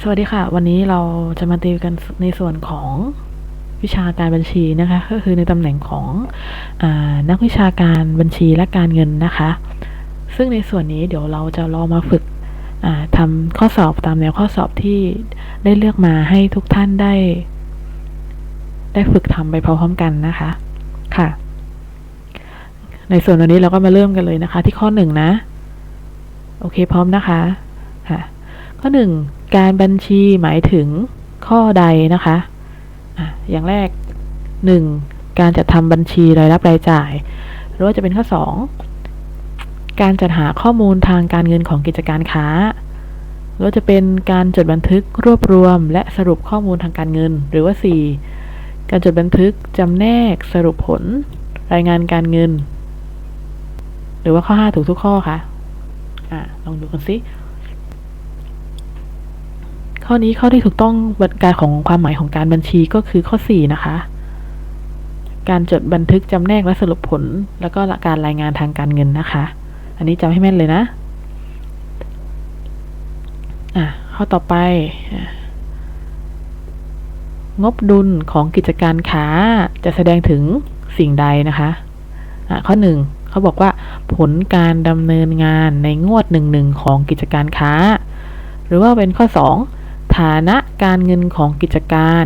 สวัสดีค่ะ วันนี้เราจะมาติวกันในส่วนของวิชาการบัญชีนะคะ ก็คือในตำแหน่งของอนักวิชาการบัญชีและการเงินนะคะ ซึ่งในส่วนนี้เดี๋ยวเราจะลองมาฝึกอ่าทำข้อสอบตามแนวข้อสอบที่ได้เลือกมาให้ทุกท่านได้ ได้ฝึกทำไปพร้อมๆกันนะคะค่ะ ในส่วนวันนี้เราก็มาเริ่มกันเลยนะคะ ที่ข้อหนึ่งนะ โอเคพร้อมนะคะค่ะ ข้อหนึ่งการบัญชีหมายถึงข้อใดนะคะอะอย่างแรกหนึ่งการจัดทำบัญชีรายรับรายจ่าย หรือว่าจะเป็นข้อสองการจัดหาข้อมูลทางการเงินของกิจการค้าหรือว่าจะเป็นการจดบันทึกรวบรวม และสรุปข้อมูลทางการเงิน หรือว่าสี่การจดบันทึกจำแนกสรุปผล รายงานการเงิน หรือว่าข้อห้าถูกทุกข้อคะอะลองดูกันสิ ข้อนี้ข้อที่ถูกต้องการของความหมายของการบัญชีก็คือข้อ 4 นะคะ การจดบันทึกจำแนกและสรุปผล แล้วก็การรายงานทางการเงินนะคะ อันนี้จำให้แม่นเลยนะอะข้อต่อไป งบดุลของกิจการค้าจะแสดงถึงสิ่งใดนะคะอะข้อ 1 เขาบอกว่าผลการดำเนินงานในงวดหนึ่งหนึ่งของกิจการค้า หรือว่าเป็นข้อ 2 ฐานะการเงินของกิจการ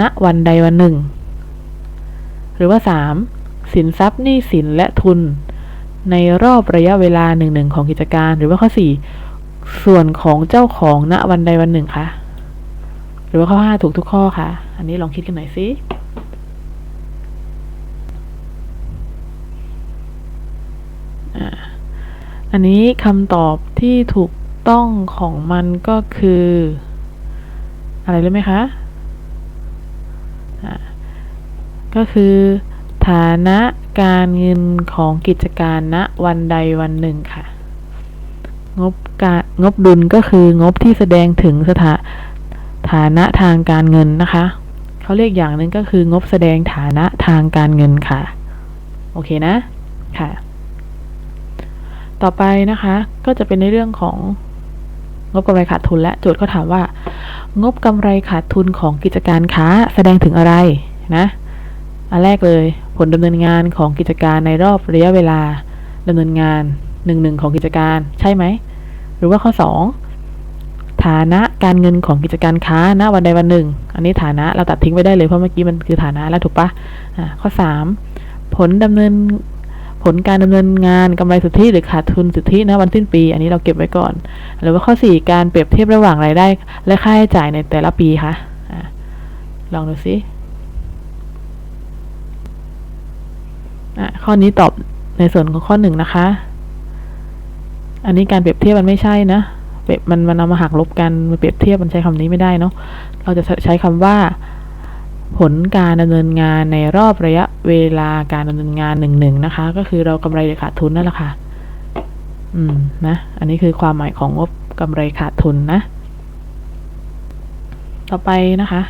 ณ วันใดวันหนึ่ง หรือว่า 3. สินทรัพย์หนี้สินและทุน ในรอบระยะเวลาหนึ่งหนึ่งของกิจการ หรือว่าข้อ 4 ส่วนของเจ้าของณวันใดวันหนึ่งคะหรือว่าข้อ 5 ถูกทุกข้อคะอันนี้ลองคิดกันหน่อยสิอันนี้คำตอบที่ถูก ต้องของมันก็คือ อะไรรู้ไหมคะก็คือฐานะการเงินของกิจการณวันใดวันหนึ่งค่ะ งบการงบดุลก็คืองบที่แสดงถึงสถาฐานะทางการเงินนะคะ เขาเรียกอย่างหนึ่งก็คืองบแสดงฐานะทางการเงินค่ะ โอเคนะ ค่ะ ต่อไปนะคะ ก็จะเป็นในเรื่องของ งบกำไรขาดทุนและโจทย์ก็ถามว่า งบกำไรขาดทุนของกิจการค้าแสดงถึงอะไรนะอันแรกเลย ผลดำเนินงานของกิจการในรอบระยะเวลาดำเนินงานหนึ่งหนึ่งของกิจการใช่ไหม หรือว่าข้อ 2 ฐานะการเงินของกิจการค้าณวันใดวันหนึ่ง อันนี้ฐานะเราตัดทิ้งไปได้เลยเพราะเมื่อกี้มันคือฐานะแล้วถูกปะอ่าข้อ 3 ผลดำเนิน ลการดำเนินงานกำไรสุทธิหรือขาดทุนสุทธิณวันสิ้นปี อันนี้เราเก็บไว้ก่อน หรือว่าข้อ 4 การเปรียบเทียบระหว่างรายได้ และค่าใช้จ่ายในแต่ละปีคะอะลองดูสิข้อนี้ตอบในส่วนของข้อหนึ่งนะคะ อันนี้การเปรียบเทียบมันไม่ใช่นะเปรียบมันมันเอามาหักลบกันมาเปรียบเทียบมันใช้คำนี้ไม่ได้เนาะเราจะใช้คำว่า ผลการดำเนินงานในรอบระยะเวลาการดำเนินงานหนึ่งหนึ่งนะคะ ก็คือเรากำไรหรือขาดทุนนั่นแหละค่ะ อืมนะ อันนี้คือความหมายของงบกำไรขาดทุนนะ ต่อไปนะคะ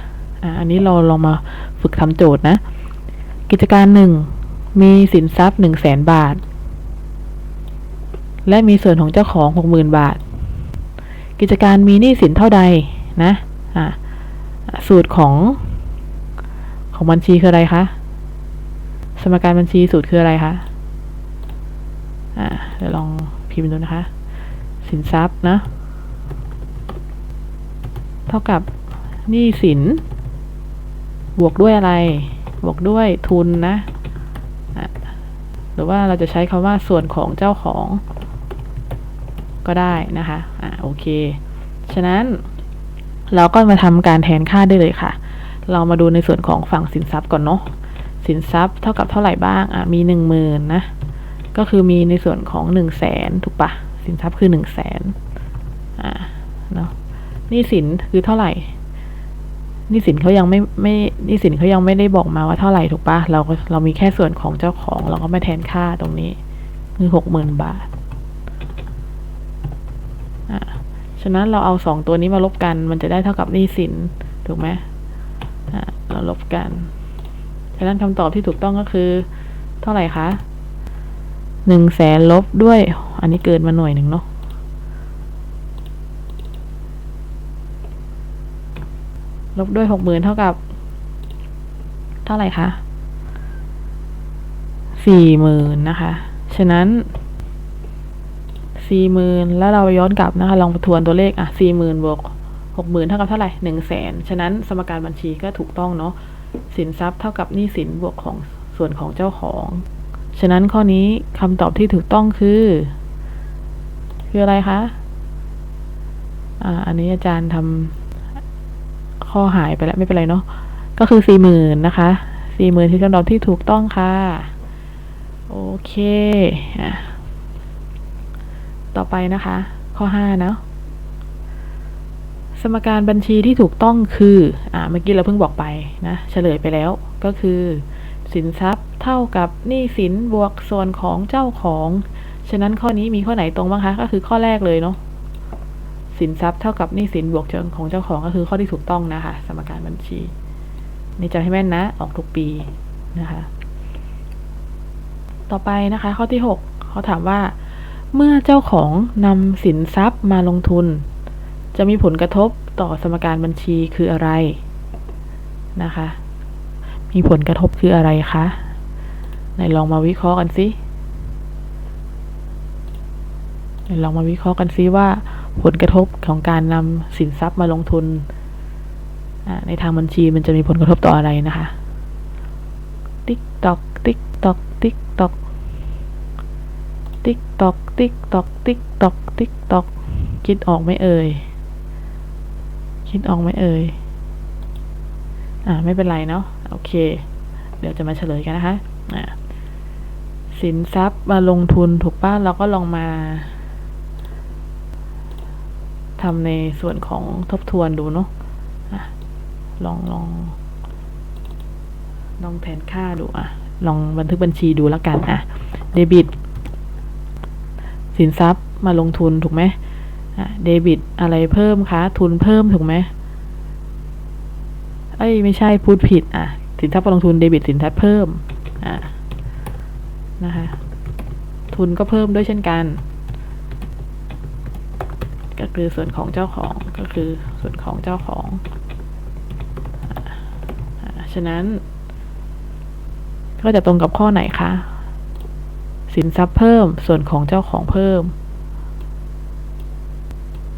อ่าอันนี้เราลองมาฝึกทำโจทย์นะ กิจการหนึ่งมีสินทรัพย์หนึ่งแสนบาท และมีส่วนของเจ้าของหกหมื่นบาท กิจการมีหนี้สินเท่าใดนะอ่าสูตรของ ของบัญชีคืออะไรคะ สมการบัญชีสูตรคืออะไรคะ อ่า เดี๋ยวลองพิมพ์ดูนะคะ สินทรัพย์นะ เท่ากับหนี้สิน บวกด้วยอะไร บวกด้วยทุนนะอะหรือว่าเราจะใช้คำว่าส่วนของเจ้าของ ก็ได้นะคะ อ่าโอเค ฉะนั้นเราก็มาทำการแทนค่าได้เลยค่ะ เรามาดูในส่วนของฝั่งสินทรัพย์ก่อนเนาะสินทรัพย์เท่ากับเท่าไหร่บ้างอะมีหนึ่งหมื่นนะก็คือมีในส่วนของหนึ่งแสนถูกปะสินทรัพย์คือหนึ่งแสนอ่าเนาะนี้สินคือเท่าไหร่นี้สินเขายังไม่ไม่นี้สินเขายังไม่ได้บอกมาว่าเท่าไหร่ถูกปะเราก็เรามีแค่ส่วนของเจ้าของ เราก็มาแทนค่าตรงนี้คือหกหมื่นบาทอ่าฉะนั้นเราเอาสองตัวนี้มาลบกัน มันจะได้เท่ากับนี้สินถูกไหม เราลบกันฉะนั้นคำตอบที่ถูกต้องก็คือ เท่าไหร่คะหนึ่งแสนลบด้วย อันนี้เกินมาหน่วยหนึ่งเนาะลบด้วยหกหมื่นเท่ากับ เท่าไหร่คะสี่หมื่นนะคะ ฉะนั้นสี่หมื่นแล้วเราย้อนกลับนะคะ ลองทวนตัวเลขอะสี่หมื่นบวก หกหมื่นเท่ากับเท่าไหร่หนึ่งแสนฉะนั้นสมการบัญชีก็ถูกต้องเนาะสินทรัพย์เท่ากับหนี้สินบวกของส่วนของเจ้าของ ฉะนั้นข้อนี้คำตอบที่ถูกต้องคือ คืออะไรคะอ่าอันนี้อาจารย์ทำข้อหายไปแล้วไม่เป็นไรเนาะก็คือสี่หมื่นนะคะสี่หมื่นคือคำตอบที่ถูกต้องค่ะ โอเคอะต่อไปนะคะ ข้อห้าเนาะ สมการบัญชีที่ถูกต้องคือ อ่า เมื่อกี้เราเพิ่งบอกไปนะ เฉลยไปแล้ว ก็คือ สินทรัพย์เท่ากับหนี้สินบวกส่วนของเจ้าของ ฉะนั้นข้อนี้มีข้อไหนตรงบ้างคะ ก็คือข้อแรกเลยเนาะ สินทรัพย์เท่ากับหนี้สินบวกเจ้าของเจ้าของก็คือข้อที่ถูกต้องนะคะ สมการบัญชี นี่จำให้แม่นนะ ออกทุกปีนะคะ ต่อไปนะคะ ข้อที่หกเขาถามว่า เมื่อเจ้าของนำสินทรัพย์มาลงทุน จะมีผลกระทบต่อสมการบัญชีคืออะไรนะคะ มีผลกระทบคืออะไรคะไหนลองมาวิเคราะห์กันสิไหนลองมาวิเคราะห์กันซิว่า ผลกระทบของการนำสินทรัพย์มาลงทุนในทางบัญชีมันจะมีผลกระทบต่ออะไรนะคะ ติ๊กตอก ติ๊กตอก ติ๊กตอก ติ๊กตอก ติ๊กตอก ติ๊กตอก ติ๊กตอก คิดออกไหมเอ่ย คิดออกไหมเอ่ย อ่า ไม่เป็นไรเนาะ โอเค เดี๋ยวจะมาเฉลยกันนะคะ อ่า สินทรัพย์มาลงทุนถูกป้ะเราก็ลองมาทำในส่วนของทบทวนดูเนาะลองลอง ลองแทนค่าดูอะ ลองบันทึกบัญชีดูแล้วกันอะ เดบิต สินทรัพย์มาลงทุนถูกไหม เดบิตอะไรเพิ่มคะทุนเพิ่มถูกไหมเอ้ยไม่ใช่พูดผิด อะ สินทรัพย์ลงทุนเดบิตสินทรัพย์เพิ่ม อะนะคะ ทุนก็เพิ่มด้วยเช่นกัน ก็คือส่วนของเจ้าของก็คือส่วนของเจ้าของฉะนั้น ก็จะตรงกับข้อไหนคะ สินทรัพย์เพิ่มส่วนของเจ้าของเพิ่ม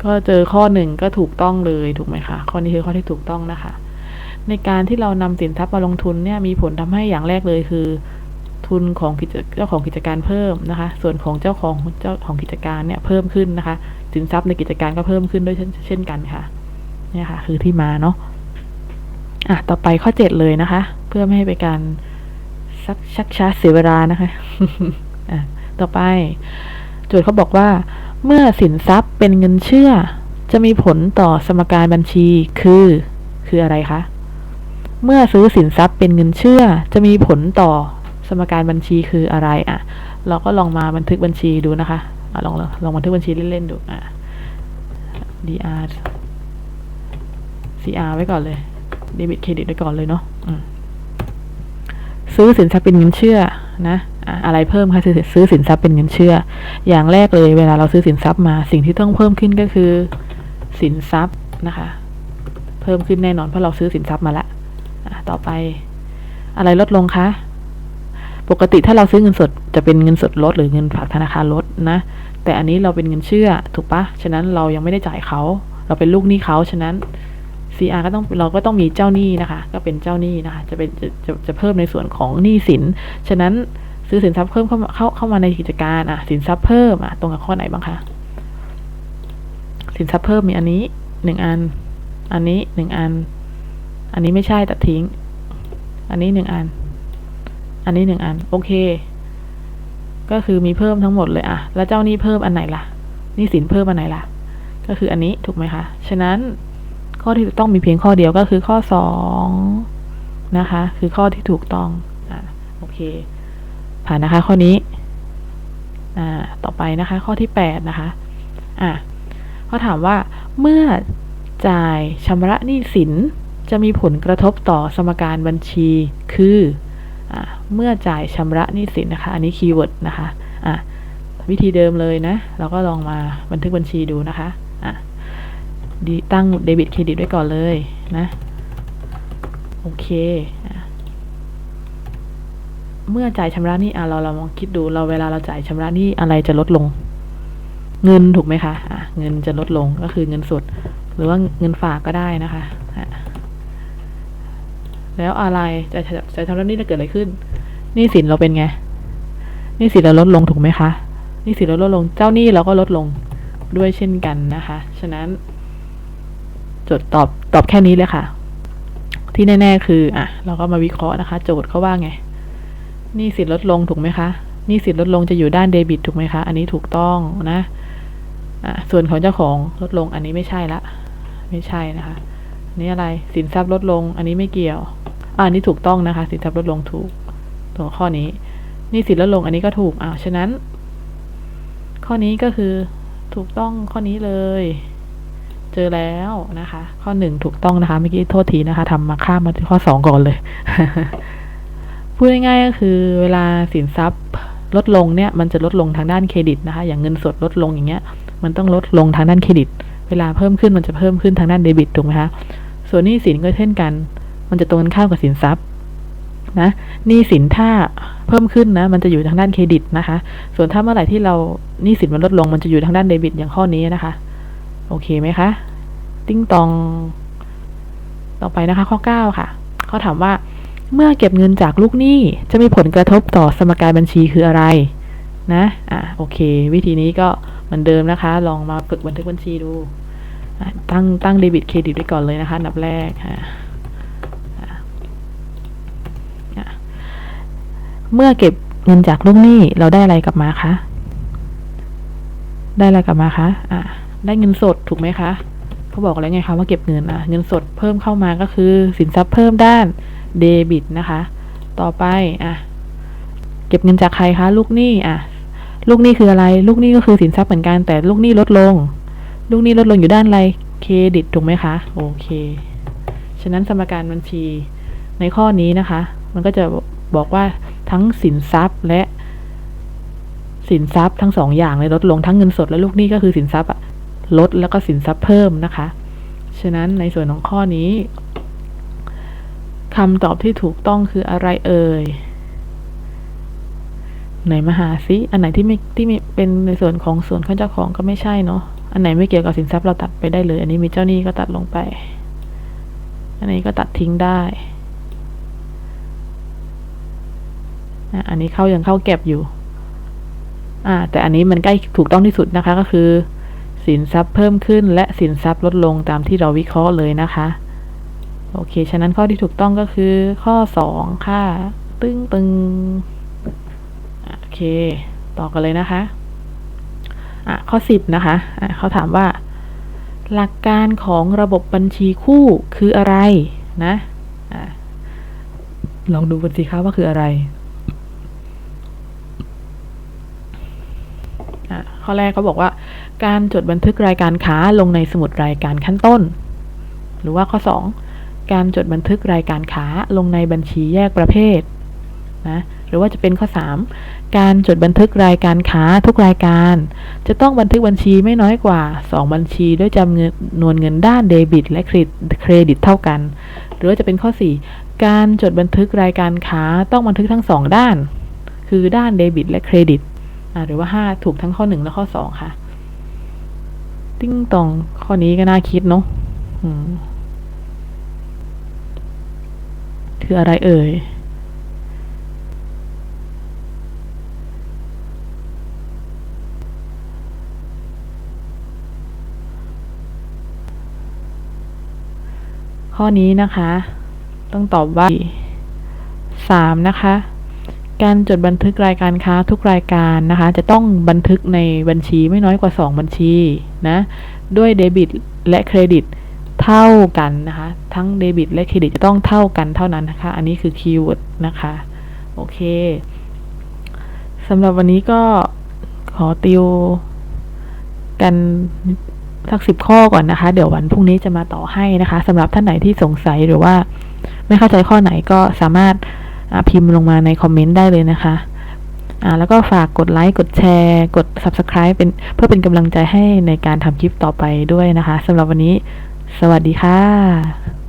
ก็เจอข้อหนึ่งก็ถูกต้องเลยถูกไหมคะ ข้อนี้คือข้อที่ถูกต้องนะคะ ในการที่เรานำสินทรัพย์มาลงทุนเนี่ยมีผลทำให้อย่างแรกเลยคือ ทุนของเจ้าของกิจการเพิ่มนะคะ ส่วนของเจ้าของเจ้าของกิจการเนี่ยเพิ่มขึ้นนะคะ สินทรัพย์ในกิจการก็เพิ่มขึ้นด้วยเช่นกันค่ะเนี่ยค่ะ คือที่มาเนาะอะต่อไปข้อเจ็ดเลยนะคะ เพื่อไม่ให้ไปการซักชักช้าเสียเวลานะคะ อะต่อไป โจทย์เขาบอกว่า เมื่อสินทรัพย์เป็นเงินเชื่อ จะมีผลต่อสมการบัญชีคือ คืออะไรคะ เมื่อซื้อสินทรัพย์เป็นเงินเชื่อ จะมีผลต่อสมการบัญชีคืออะไรอะ เราก็ลองมาบันทึกบัญชีดูนะคะอะลองลองบันทึกบัญชีเล่นๆดูอะ dr cr ไว้ก่อนเลยเดบิตเครดิตไปก่อนเลยเนาะซื้อสินทรัพย์เป็นเงินเชื่อนะ อะไรเพิ่มคะซื้อซื้อสินทรัพย์เป็นเงินเชื่อ อย่างแรกเลย เวลาเราซื้อสินทรัพย์มา สิ่งที่ต้องเพิ่มขึ้นก็คือ สินทรัพย์นะคะ เพิ่มขึ้นแน่นอนเพราะเราซื้อสินทรัพย์มาละต่อไป อะไรลดลงคะปกติถ้าเราซื้อเงินสดจะเป็นเงินสดลดหรือเงินฝากธนาคารลดนะ แต่อันนี้เราเป็นเงินเชื่อถูกปะฉะนั้นเรายังไม่ได้จ่ายเขา เราเป็นลูกหนี้เขาฉะนั้น CR ก็ต้องเราก็ต้องมีเจ้าหนี้นะคะ ก็เป็นเจ้าหนี้นะคะ จะเป็นจะจะจะเพิ่มในส่วนของหนี้สิน ฉะนั้น ซื้อสินทรัพย์เพิ่มเข้ามาเข้าเข้ามาในกิจการอะสินทรัพย์เพิ่มอะตรงกับข้อไหนบ้างคะสินทรัพย์เพิ่มมีอันนี้หนึ่งอัน อันนี้หนึ่งอัน อันนี้ไม่ใช่ตัดทิ้ง อันนี้หนึ่งอัน อันนี้หนึ่งอัน โอเค ก็คือมีเพิ่มทั้งหมดเลยอะ แล้วเจ้านี้เพิ่มอันไหนล่ะนี้สินเพิ่มอันไหนล่ะ ก็คืออันนี้ถูกไหมคะฉะนั้นข้อที่ต้องมีเพียงข้อเดียวก็คือข้อสองนะคะ คือข้อที่ถูกต้องอ่าโอเค ผ่านนะคะ ข้อนี้อ่าต่อไปนะคะ ข้อที่แปดนะคะอ่าเขาถามว่าเมื่อจ่ายชำระหนี้สินจะมีผลกระทบต่อสมการบัญชีคืออเมื่อจ่ายชำระหนี้สินนะคะ อันนี้คีย์เวิร์ดนะคะอะวิธีเดิมเลยนะ เราก็ลองมาบันทึกบัญชีดูนะคะอะตั้งเดบิตเครดิตไว้ก่อนเลยนะ โอเค เมื่อจ่ายชำระหนี้อะเราเราลองคิดดูเราเวลาเราจ่ายชำระหนี้อะไรจะลดลง เงินถูกไหมคะอะเงินจะลดลงก็คือเงินสด หรือว่าเงินฝากก็ได้นะคะอะแล้วอะไรจะจะชำระหนี้จะเกิดอะไรขึ้นหนี้สินเราเป็นไงหนี้สินเราลดลงถูกไหมคะหนี้สินเราลดลง เจ้าหนี้เราก็ลดลงด้วยเช่นกันนะคะ ฉะนั้น จดตอบตอบแค่นี้เลยค่ะ ที่แน่ ๆ คือ อะ เราก็มาวิเคราะห์นะคะ โจทย์เขาว่าไง นี้สินลดลงถูกไหมคะหนี้สินลดลงจะอยู่ด้านเดบิตถูกไหมคะ อันนี้ถูกต้องนะอะส่วนของเจ้าของลดลงอันนี้ไม่ใช่ละ ไม่ใช่นะคะอันนี้อะไรสินทรัพย์ลดลง อันนี้ไม่เกี่ยวอ่าอันนี้ถูกต้องนะคะ สินทรัพย์ลดลงถูกตัวข้อนี้นี้สินลดลงอันนี้ก็ถูกอ่าฉะนั้น ข้อนี้ก็คือถูกต้องข้อนี้เลย เจอแล้วนะคะ ข้อหนึ่งถูกต้องนะคะเมื่อกี้โทษทีนะคะทำมาข้ามมาที่ข้อสองก่อนเลย พูดง่ายๆก็คือเวลาสินทรัพย์ลดลงเนี่ยมันจะลดลงทางด้านเครดิตนะคะ อย่างเงินสดลดลงอย่างเงี้ย มันต้องลดลงทางด้านเครดิต เวลาเพิ่มขึ้นมันจะเพิ่มขึ้นทางด้านเดบิตถูกไหมคะส่วนหนี้สินก็เช่นกัน มันจะตรงกันข้ามกับสินทรัพย์นะหนี้สินถ้าเพิ่มขึ้นนะ มันจะอยู่ทางด้านเครดิตนะคะ ส่วนถ้าเมื่อไหร่ที่เราหนี้สินมันลดลง มันจะอยู่ทางด้านเดบิตอย่างข้อนี้นะคะ โอเคไหมคะ ติ้งตอง ต่อไปนะคะ ข้อ 9 ค่ะ เขาถามว่า เมื่อเก็บเงินจากลูกหนี้จะมีผลกระทบต่อสมการบัญชีคืออะไร นะ อะโอเค วิธีนี้ก็เหมือนเดิมนะคะ ลองมาฝึกบันทึกบัญชีดู ตั้งตั้งเดบิตเครดิตไว้ก่อนเลยนะคะอันดับแรกค่ะเมื่อเก็บเงินจากลูกหนี้เราได้อะไรกลับมาคะ ได้อะไรกลับมาคะ อะ ได้เงินสดถูกไหมคะ เขาบอกแล้วไงคะว่าเก็บเงินอะเงินสดเพิ่มเข้ามาก็คือ สินทรัพย์เพิ่มด้านเดบิตนะคะ ต่อไปอะเก็บเงินจากใครคะ ลูกหนี้อะ ลูกหนี้คืออะไร ลูกหนี้ก็คือสินทรัพย์เหมือนกันแต่ลูกหนี้ลดลง ลูกหนี้ลดลงอยู่ด้านอะไรเครดิตถูกไหมคะโอเค ฉะนั้นสมการบัญชีในข้อนี้นะคะ มันก็จะบอกว่าทั้งสินทรัพย์และสินทรัพย์ทั้งสองอย่างเลยลดลงทั้งเงินสดและลูกหนี้ก็คือสินทรัพย์อะ ลดแล้วก็สินทรัพย์เพิ่มนะคะ ฉะนั้นในส่วนของข้อนี้คำตอบที่ถูกต้องคืออะไรเอ่ยไหนมาหาซิ อันไหนที่ไม่ที่มีเป็นในส่วนของส่วนของเจ้าของก็ไม่ใช่เนาะ อันไหนไม่เกี่ยวกับสินทรัพย์เราตัดไปได้เลย อันนี้มีเจ้าหนี้ก็ตัดลงไป อันนี้ก็ตัดทิ้งได้อันนี้เข้ายังเข้าเก็บอยู่ อ่า แต่อันนี้มันใกล้ถูกต้องที่สุดนะคะก็คือ สินทรัพย์เพิ่มขึ้น และสินทรัพย์ลดลงตามที่เราวิเคราะห์เลยนะคะ โอเค ฉะนั้นข้อที่ถูกต้องก็คือข้อสองค่ะ ตึ้งตึงโอเค ต่อกันเลยนะคะอะข้อสิบนะคะอะเขาถามว่า หลักการของระบบบัญชีคู่คืออะไรนะอะลองดูกันสิคะว่าคืออะไรข้อแรกเขาบอกว่า การจดบันทึกรายการค้าลงในสมุดรายการขั้นต้น หรือว่าข้อ 2 การจดบันทึกรายการค้าลงในบัญชีแยกประเภทนะหรือว่าจะเป็นข้อ 3 การจดบันทึกรายการค้าทุกรายการ จะต้องบันทึกบัญชีไม่น้อยกว่า 2 บัญชีด้วยจำนวนเงินด้านเดบิต และเครดิตเท่ากัน หรือว่าจะเป็นข้อ 4 การจดบันทึกรายการค้าต้องบันทึกทั้ง 2 ด้าน คือด้านเดบิต และเครดิต หรือว่าห้าถูกทั้งข้อหนึ่งและข้อสองค่ะ ติ้งตอง ข้อนี้ก็น่าคิดเนาะคืออะไรเอ่ย ข้อนี้นะคะ ต้องตอบว่าสามนะคะ การจดบันทึกรายการค้าทุกรายการนะคะ จะต้องบันทึกในบัญชีไม่น้อยกว่า 2 บัญชีนะ ด้วยเดบิตและเครดิตเท่ากันนะคะ ทั้งเดบิตและเครดิตจะต้องเท่ากันเท่านั้นนะคะ อันนี้คือคีย์เวิร์ดนะคะ โอเคสำหรับวันนี้ก็ขอติวกันสักสิบข้อก่อนนะคะ เดี๋ยววันพรุ่งนี้จะมาต่อให้นะคะสำหรับท่านไหนที่สงสัยหรือว่า ไม่เข้าใจข้อไหนก็สามารถ พิมพ์ลงมาในคอมเมนต์ได้เลยนะคะแล้วก็ฝากกดไลค์ กดแชร์ กด Subscribe เป็นเพื่อเป็นกำลังใจให้ในการทำคลิปต่อไปด้วยนะคะสำหรับวันนี้ สวัสดีค่ะ